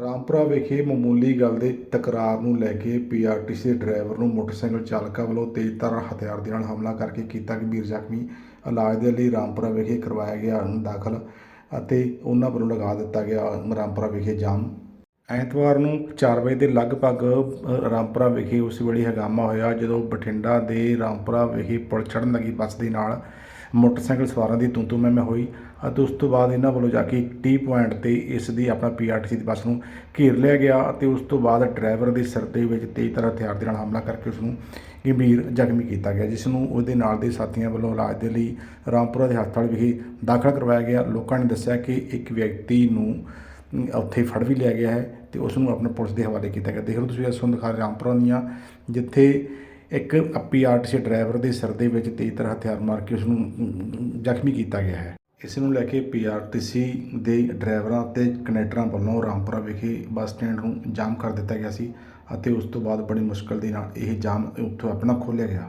ਰਾਮਪੁਰਾ ਵਿਖੇ ਮਾਮੂਲੀ ਗੱਲ ਦੇ ਤਕਰਾਰ ਨੂੰ ਲੈ ਕੇ ਪੀਆਰਟੀਸੀ ਦੇ ਡਰਾਈਵਰ ਨੂੰ ਮੋਟਰਸਾਈਕਲ ਚਾਲਕਾਂ ਵੱਲੋਂ ਤੇਜ਼ਧਾਰ ਹਥਿਆਰ ਦੇ ਨਾਲ ਹਮਲਾ ਕਰਕੇ ਕੀਤਾ ਗੰਭੀਰ ਜ਼ਖਮੀ। ਇਲਾਜ ਦੇ ਲਈ ਰਾਮਪੁਰਾ ਵਿਖੇ ਕਰਵਾਇਆ ਗਿਆ ਦਾਖਲ ਅਤੇ ਉਹਨਾਂ ਵੱਲੋਂ ਲਗਾ ਦਿੱਤਾ ਗਿਆ ਰਾਮਪੁਰਾ ਵਿਖੇ ਜਾਮ। ਐਤਵਾਰ ਨੂੰ 4 ਵਜੇ ਦੇ ਲਗਭਗ ਰਾਮਪੁਰਾ ਵਿਖੇ ਉਸ ਵੇਲੇ ਹੰਗਾਮਾ ਹੋਇਆ ਜਦੋਂ ਬਠਿੰਡਾ ਦੇ ਰਾਮਪੁਰਾ ਵਿਖੇ ਪੁਲ ਚੜ੍ਹਨ ਲੱਗੀ ਬੱਸ ਦੇ ਨਾਲ ਮੋਟਰਸਾਈਕਲ ਸਵਾਰਾਂ ਦੀ ਤੂੰ ਤੂੰ ਮੈਂ ਮੈਂ ਹੋਈ। ਅਤੇ ਉਸ ਤੋਂ ਬਾਅਦ ਇਹਨਾਂ ਵੱਲੋਂ ਜਾ ਕੇ ਟੀ ਪੁਆਇੰਟ ਤੇ ਇਸ ਦੀ ਆਪਣਾ ਪੀਆਰਟੀਸੀ ਦੀ ਬੱਸ ਨੂੰ ਘੇਰ ਲਿਆ ਗਿਆ ਅਤੇ ਉਸ ਤੋਂ ਬਾਅਦ ਡਰਾਈਵਰ ਦੇ ਸਿਰ ਦੇ ਵਿੱਚ ਤੇਜ਼ ਤਰ੍ਹਾਂ ਹਥਿਆਰ ਦੇ ਨਾਲ ਹਮਲਾ ਕਰਕੇ ਉਸ ਨੂੰ ਗੰਭੀਰ ਜ਼ਖਮੀ ਕੀਤਾ ਗਿਆ, ਜਿਸ ਨੂੰ ਉਹਦੇ ਨਾਲ ਦੇ ਸਾਥੀਆਂ ਵੱਲੋਂ ਇਲਾਜ ਦੇ ਲਈ ਰਾਮਪੁਰਾ ਦੇ ਹਸਪਤਾਲ ਵਿਖੇ ਦਾਖਲ ਕਰਵਾਇਆ ਗਿਆ। ਲੋਕਾਂ ਨੇ ਦੱਸਿਆ ਕਿ ਇੱਕ ਵਿਅਕਤੀ ਨੂੰ ਉੱਥੇ ਫੜ ਵੀ ਲਿਆ ਗਿਆ ਹੈ ਤੇ ਉਸ ਨੂੰ ਆਪਣੇ ਪੁਲਿਸ ਦੇ ਹਵਾਲੇ ਕੀਤਾ ਗਿਆ। ਦੇਖ ਲਓ ਤੁਸੀਂ ਇਸ ਨੂੰ ਦਿਖਾ ਰਹੇ ਰਾਮਪੁਰਾ ਦੀਆਂ, ਜਿੱਥੇ ਇੱਕ ਪੀਆਰਟੀਸੀ ਡਰਾਈਵਰ ਦੇ ਸਿਰ ਦੇ ਵਿੱਚ ਤੇਜ਼ ਤਰ੍ਹਾਂ ਹਥਿਆਰ ਮਾਰ ਕੇ ਉਸ ਨੂੰ ਜ਼ਖਮੀ ਕੀਤਾ ਗਿਆ ਹੈ। ਇਸ ਨੂੰ ਲੈ ਕੇ ਪੀਆਰਟੀਸੀ ਦੇ ਡਰਾਈਵਰਾਂ ਤੇ ਕਨੈਕਟਰਾਂ ਵੱਲੋਂ ਰਾਮਪੁਰਾ ਵਿਖੇ ਬੱਸ ਸਟੈਂਡ ਨੂੰ ਜਾਮ ਕਰ ਦਿੱਤਾ ਗਿਆ ਸੀ ਅਤੇ ਉਸ ਤੋਂ ਬਾਅਦ ਬੜੀ ਮੁਸ਼ਕਲ ਦੇ ਨਾਲ ਇਹ ਜਾਮ ਉੱਥੋਂ ਆਪਣਾ ਖੋਲ੍ਹਿਆ ਗਿਆ।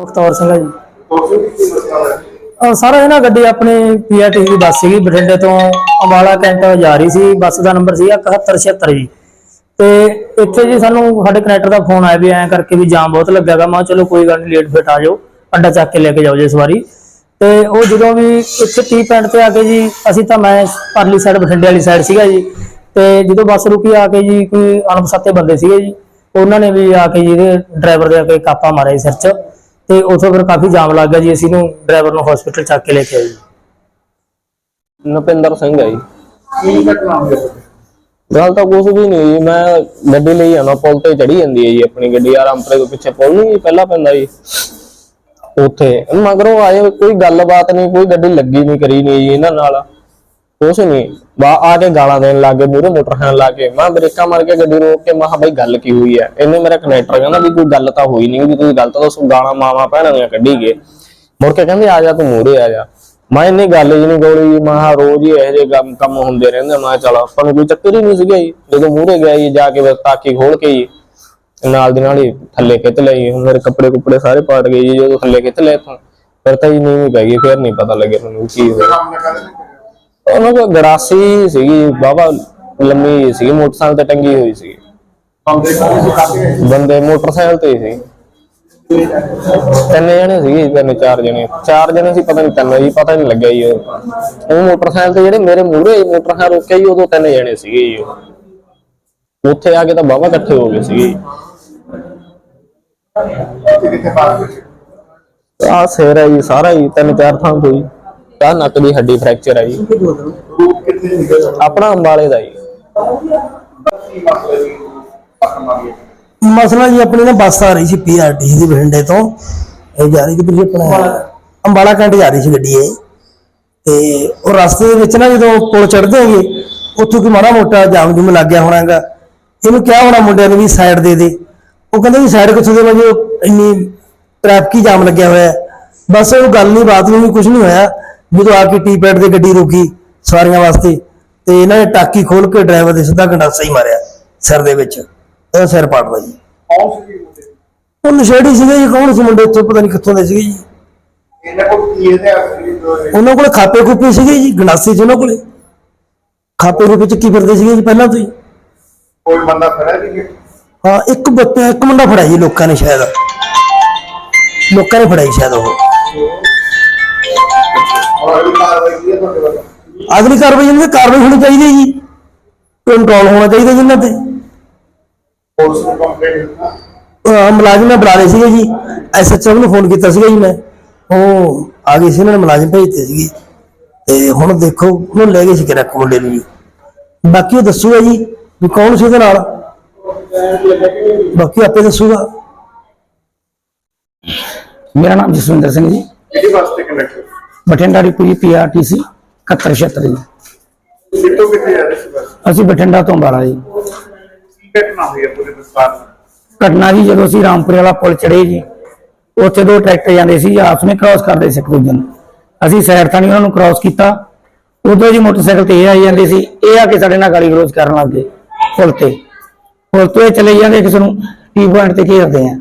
ਮੁਖਤੌਰ ਸਿੰਘ ਜੀ। ਅਹ ਸਰ ਇਹ ਨਾ ਗੱਡੀ ਆਪਣੀ ਪੀਆਰਟੀ ਦੀ ਬੱਸ ਸੀਗੀ ਬਠਿੰਡੇ ਤੋਂ ਅੰਬਾਲਾ ਕੈਂਟ ਜਾ ਰਹੀ ਸੀ। ਬੱਸ ਦਾ ਨੰਬਰ ਸੀਗਾ 7176 ਜੀ। ਤੇ ਇੱਥੇ ਜੀ ਸਾਨੂੰ ਸਾਡੇ ਕਨੈਕਟਰ ਦਾ ਫੋਨ ਆਇਆ ਵੀ ਐਂ ਕਰਕੇ ਵੀ ਜਾਮ ਬਹੁਤ ਲੱਗਿਆਗਾ ਮੈਂ ਕਿਹਾ ਚਲੋ ਕੋਈ ਗੱਲ ਨਹੀਂ ਲੇਟ ਫਿਟ ਆ ਜਾਓ। ਅੱਡਾ ਚੱਕ ਕੇ ਲੈ ਕੇ ਜਾਓ ਜੀ ਇਸ ਵਾਰੀ। ਤੇ ਉਹ ਜਦੋਂ ਵੀ ਇੱਥੇ ਟੀ ਪੈਂਟ ਤੇ ਆ ਕੇ ਜੀ ਅਸੀਂ ਤਾਂ ਮੈਂ ਪਰਲੀ ਸਾਈਡ ਬਠਿੰਡੇ ਵਾਲੀ ਸਾਈਡ ਸੀਗਾ ਜੀ। ਤੇ ਜਦੋਂ ਬੱਸ ਰੁਕੀ ਆ ਕੇ ਜੀ ਕੋਈ ਅਣਪਛਾਤੇ ਬੰਦੇ ਸੀਗੇ ਜੀ ਉਹਨਾਂ ਨੇ ਵੀ ਆ ਕੇ ਜੀ ਇਹਦੇ ਡਰਾਈਵਰ ਦੇ ਆ ਕੇ ਕਾਪਾ ਮਾਰਿਆ ਜੀ ਸਿਰ 'ਚ। ਤੇ ਉਥੋਂ ਫਿਰ ਕਾਫੀ ਜਾਮ ਲੱਗ ਗਿਆ ਜੀ ਅਸੀਂ ਨੂੰ ਡਰਾਈਵਰ ਨੂੰ ਹਸਪੀਟਲ ਚੱਕ ਕੇ ਲੈ ਕੇ ਆਏ ਜੀ। ਨਪਿੰਦਰ ਸਿੰਘ ਹੈ ਜੀ। ਕੀ ਘਟਨਾ ਹੋਈ ਗੱਲ ਤਾਂ ਕੁਝ ਵੀ ਨਹੀਂ ਜੀ, ਮੈਂ ਗੱਡੀ ਲਈ ਆਣਾ ਪੁਲ ਤੇ ਚੜੀ ਜਾਂਦੀ ਹੈ ਜੀ ਆਪਣੀ ਗੱਡੀ ਆਰਾਮਪੁਰੇ ਤੋਂ ਪਿੱਛੇ ਪੁਲ ਨਹੀਂ ਜੀ, ਪਹਿਲਾਂ ਪੈਂਦਾ ਜੀ। ਉੱਥੇ, ਮਗਰੋਂ ਆਏ, ਕੋਈ ਗੱਲਬਾਤ ਨਹੀਂ, ਕੋਈ ਗੱਡੀ ਲੱਗੀ ਨਹੀਂ, ਕਰੀ ਨਹੀਂ ਜੀ ਇਹਨਾਂ ਨਾਲ। ਕੁਛ ਨਹੀਂ, ਬਾ ਆ ਕੇ ਗਾਲਾਂ ਦੇਣ ਲੱਗੇ ਮੂਰੇ ਖਾਣ ਲੱਗ ਗਏ। ਮੈਂ ਬ੍ਰੇਕਾਂ ਮਾਰ ਕੇ ਗੱਡੀ ਰੋਕ ਕੇ, ਮੈਂ ਕਿਹਾ ਬਈ ਗੱਲ ਕੀ ਹੋਈ ਹੈ? ਇਹਨੇ ਮੇਰਾ ਕਨੈਕਟਰ ਕਹਿੰਦਾ ਵੀ ਕੋਈ ਗੱਲ ਤਾਂ ਹੋਈ ਨਹੀਂ, ਵੀ ਤੁਸੀਂ ਗਲਤ ਦੱਸੋ, ਗਾਲਾਂ ਮਾਵਾ ਭੈਣਾਂ ਦੀਆਂ ਕੱਢੀ ਗਏ। ਮੁੜ ਕੇ ਕਹਿੰਦੇ, ਆ ਜਾ ਤੂੰ ਮੂਰੇ ਆ ਜਾ। ਮੈਂ ਇੰਨੀ ਗੱਲ ਹੀ ਨਹੀਂ ਗੋਲੀ ਜੀ ਮੈਂ ਕਿਹਾ ਰੋਜ਼ ਹੀ ਇਹੋ ਜਿਹੇ ਕੰਮ ਕੰਮ ਹੁੰਦੇ ਰਹਿੰਦੇ ਮੈਂ ਚੱਲ ਆਪਾਂ ਨੂੰ ਕੋਈ ਚੱਕਰ ਹੀ ਨਹੀਂ ਸੀਗਾ ਜੀ। ਜਦੋਂ ਮੂਰੇ ਗਿਆ ਜੀ ਜਾ ਕੇ ਬਸ ਤਾਕੀ ਖੋਲ ਕੇ ਜੀ ਨਾਲ ਦੀ ਨਾਲ ਹੀ ਥੱਲੇ ਖਿੱਚ ਲਈ ਮੇਰੇ ਕੱਪੜੇ ਕੁੱਪੜੇ ਸਾਰੇ ਪਾਟ ਗਏ ਜੀ ਜਦੋਂ ਥੱਲੇ ਖਿੱਚ ਲਏ ਤਾਂ ਫਿਰ ਤਾਂ ਜੀ ਨੀਵੀਂ ਪੈ ਗਈ ਫਿਰ ਨਹੀਂ ਪਤਾ ਲੱਗਿਆ ਮੈਨੂੰ ਕੀ ਹੋਇਆ। ਉਹਨਾਂ ਕੋਲ ਗੜਾਸੀ ਸੀਗੀ ਬਾਬਾ ਲੰਮੀ ਸੀਗੀ ਮੋਟਰਸਾਈਕਲ ਤੇ ਟੰਗੀ ਹੋਈ ਸੀਗੀ। ਬੰਦੇ ਮੋਟਰਸਾਈਕਲ ਤੇ ਸੀ। ਤਿੰਨ ਜਣੇ ਸੀਗੇ ਜੀ, ਤਿੰਨ ਚਾਰ ਜਣੇ। ਚਾਰ ਜਣੇ ਸੀ ਪਤਾ ਨਹੀਂ ਤਿੰਨ ਜੀ ਪਤਾ ਨਹੀਂ ਲੱਗਿਆ ਜੀ ਉਹ। ਉਹ ਮੋਟਰਸਾਈਕਲ ਤੇ ਜਿਹੜੇ ਮੇਰੇ ਮੂਹਰੇ ਮੋਟਰਸਾਈਕਲ ਰੋਕਿਆ ਜੀ ਉਦੋਂ ਤਿੰਨ ਜਣੇ ਸੀਗੇ ਜੀ ਉਹ। ਉੱਥੇ ਆ ਕੇ ਤਾਂ ਬਾਬਾ ਇਕੱਠੇ ਹੋ ਗਏ ਸੀਗੇ ਆ ਸਿਰ ਹੈ ਜੀ ਸਾਰਾ ਹੀ ਤਿੰਨ ਚਾਰ ਥਾਂ ਤੋਂ ਜੀ। ਆ ਨੱਕ ਦੀ ਹੱਡੀ ਫ੍ਰੈਕਚਰ ਹੈ ਜੀ। ਆਪਣਾ ਅੰਬਾਲੇ ਦਾ ਜੀ ਮਸਲਾ ਜੀ। ਮਸਲਾ ਜੀ ਆਪਣੀ ਨਾ ਬੱਸ ਆ ਰਹੀ ਸੀ ਪੀਆਰਟੀ ਦੀ ਬਠਿੰਡੇ ਤੋਂ। ਇਹ ਜਾ ਰਹੀ ਸੀ ਤੁਸੀਂ ਆਪਣਾ ਅੰਬਾਲਾ ਕੈਂਟ ਜਾ ਰਹੀ ਸੀ ਗੱਡੀ ਇਹ। ਤੇ ਉਹ ਰਸਤੇ ਦੇ ਵਿੱਚ ਨਾ ਜਦੋਂ ਪੁਲ ਚੜਦੇ ਹੈਗੇ, ਉੱਥੋਂ ਕੋਈ ਮਾੜਾ ਮੋਟਾ ਜਾਮ ਜੁਮ ਲੱਗ ਗਿਆ ਹੋਣਾਗਾ। ਇਹਨੂੰ ਕਿਹਾ ਹੋਣਾ ਮੁੰਡਿਆਂ ਨੂੰ ਵੀ ਸਾਈਡ ਦੇ ਦੇ। ਉਹ ਕਹਿੰਦੇ ਵੀ ਸਾਈਡ ਕਿੱਥੋਂ ਦੇ ਵਜੇ ਇੰਨੀ ਟ੍ਰੈਫਿਕ ਹੀ ਜਾਮ ਲੱਗਿਆ ਹੋਇਆ। ਬਸ ਉਹ ਗੱਲ ਨਹੀਂ, ਬਾਤ ਨਹੀਂ ਕੁਝ ਨਹੀਂ ਹੋਇਆ। ਜਦੋਂ ਆ ਕੇ ਟੀ ਪੈਡ ਤੇ ਗੱਡੀ ਰੁਕੀ ਸਵਾਰੀਆਂ ਵਾਸਤੇ, ਤੇ ਇਹਨਾਂ ਨੇ ਟਾਕੀ ਖੋਲ ਕੇ ਡਰਾਈਵਰ ਦੇ ਸਿੱਧਾ ਗੰਡਾਸਾ ਹੀ ਮਾਰਿਆ ਸਿਰ ਦੇ ਵਿੱਚ। ਉਹ ਸਿਰ ਪਾੜਦਾ ਜੀ। ਉਹ ਨਸ਼ੇੜੀ ਸੀਗੇ ਜੀ ਕੌਣ ਸੀ ਮੁੰਡੇ ਉੱਥੇ ਪਤਾ ਨਹੀਂ ਕਿੱਥੋਂ ਦੇ ਸੀਗੇ ਜੀ। ਇਹਨਾਂ ਕੋਲ ਕੀ ਇਹਦੇ ਉਹਨਾਂ ਕੋਲ ਖਾਪੇ ਖੁੱਪੇ ਸੀਗੇ ਜੀ ਗੰਡਾਸੇ ਸੀ ਉਹਨਾਂ ਕੋਲੇ। ਖਾਪੇ ਖੁੱਪੇ ਚ ਕੀ ਫਿਰਦੇ ਸੀਗੇ ਜੀ ਪਹਿਲਾਂ ਤੋਂ ਹੀ। ਕੋਈ ਬੰਦਾ ਖੜਾ ਨਹੀਂ ਹਾਂ ਇੱਕ ਬੱਚਾ ਇੱਕ ਮੁੰਡਾ ਫੜਾਇਆ ਜੀ ਲੋਕਾਂ ਨੇ ਸ਼ਾਇਦ। ਲੋਕਾਂ ਨੇ ਫੜਾਈ ਸ਼ਾਇਦ ਉਹ। ਔਰ ਅਗਲੀ ਕਾਰਵਾਈ ਕੀ ਹੈ ਤੁਹਾਡੇ ਵੱਲੋਂ? ਅਗਲੀ ਕਾਰਵਾਈ ਇਹਨਾਂ ਦੀ ਕਾਰਵਾਈ ਹੋਣੀ ਚਾਹੀਦੀ ਹੈ ਜੀ। ਕੰਟਰੋਲ ਹੋਣਾ ਚਾਹੀਦਾ ਜੀ ਇਹਨਾਂ ਤੇ। ਪੁਲਿਸ ਨੂੰ ਕੰਪਲੇਂਟ ਅਹ ਮੁਲਾਜ਼ਮ ਬੁਲਾ ਲਏ ਸੀਗੇ ਜੀ। ਐਸਐਚਓ ਨੂੰ ਫੋਨ ਕੀਤਾ ਸੀਗਾ ਜੀ ਮੈਂ। ਉਹ ਆ ਗਏ ਸੀ ਇਹਨਾਂ ਨੇ ਮੁਲਾਜ਼ਮ ਭੇਜਤੇ ਸੀਗੇ। ਤੇ ਹੁਣ ਦੇਖੋ ਉਹਨੂੰ ਲੈ ਗਏ ਸੀ ਕਿਹੜਾ ਮੁੰਡੇ ਨੂੰ ਜੀ। ਬਾਕੀ ਉਹ ਦੱਸੂਗਾ ਜੀ ਵੀ ਕੌਣ ਸੀ ਉਹਦੇ ਨਾਲ। ਬਾਕੀ ਆਪੇ ਦੱਸੂਗਾ। ਮੇਰਾ ਨਾਮ ਜਸਵਿੰਦਰ ਸਿੰਘ ਜੀ। ਕਿਹਦੇ ਵਾਸਤੇ ਕਨੈਕਟ ਬਠਿੰਡਾ ਦੀ ਪੂਰੀ ਪੀਆਰਟੀਸੀ 7176 ਜੀ। ਕਿੱਥੋਂ ਕਿੱਥੇ ਜਾ ਰਹੇ ਸੀ ਬਸ? ਅਸੀਂ ਬਠਿੰਡਾ ਤੋਂ ਅੰਬਾਲਾ ਜੀ। ਘਟਨਾ ਹੋਈ ਹੈ ਪੂਰੇ ਦਸਤਾਰ ਘਟਨਾ ਜੀ ਜਦੋਂ ਅਸੀਂ ਰਾਮਪੁਰੇ ਵਾਲਾ ਪੁਲ ਚੜੇ ਜੀ, ਉੱਥੇ ਦੋ ਟਰੈਕਟਰ ਜਾਂਦੇ ਸੀ, ਆਪਸ ਵਿੱਚ ਕ੍ਰਾਸ ਕਰਦੇ ਸੀ ਇੱਕ ਦੂਜੇ ਨੂੰ। ਅਸੀਂ ਸਾਈਡ ਤਾਂ ਨਹੀਂ ਉਹਨਾਂ ਨੂੰ ਕ੍ਰਾਸ ਕੀਤਾ। ਉਦੋਂ ਜੀ ਮੋਟਰਸਾਈਕਲ ਤੇ ਇਹ ਆਈ ਜਾਂਦੇ ਸੀ, ਇਹ ਆ ਕੇ ਸਾਡੇ ਨਾਲ ਗਾਲੀ ਗਲੋਚ ਕਰਨ ਲੱਗ ਗਏ ਪੁਲ ਤੇ। ਪੁਲ ਤੋਂ ਇਹ ਚਲੇ ਜਾਂਦੇ ਕਿਸੇ ਨੂੰ ਟੀ ਪੁਆਇੰਟ ਤੇ ਘੇਰਦੇ ਆ।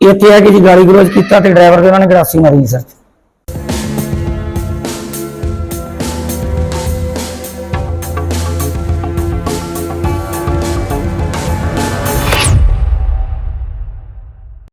ਇੱਥੇ ਆ ਕੇ ਜੀ ਗਾਲੀ ਗਲੋਚ ਕੀਤਾ ਤੇ ਡਰਾਈਵਰ ਦੇ ਉਹਨਾਂ ਨੇ ਗਰਾਸੀ ਮਾਰੀ ਜੀ ਸਰ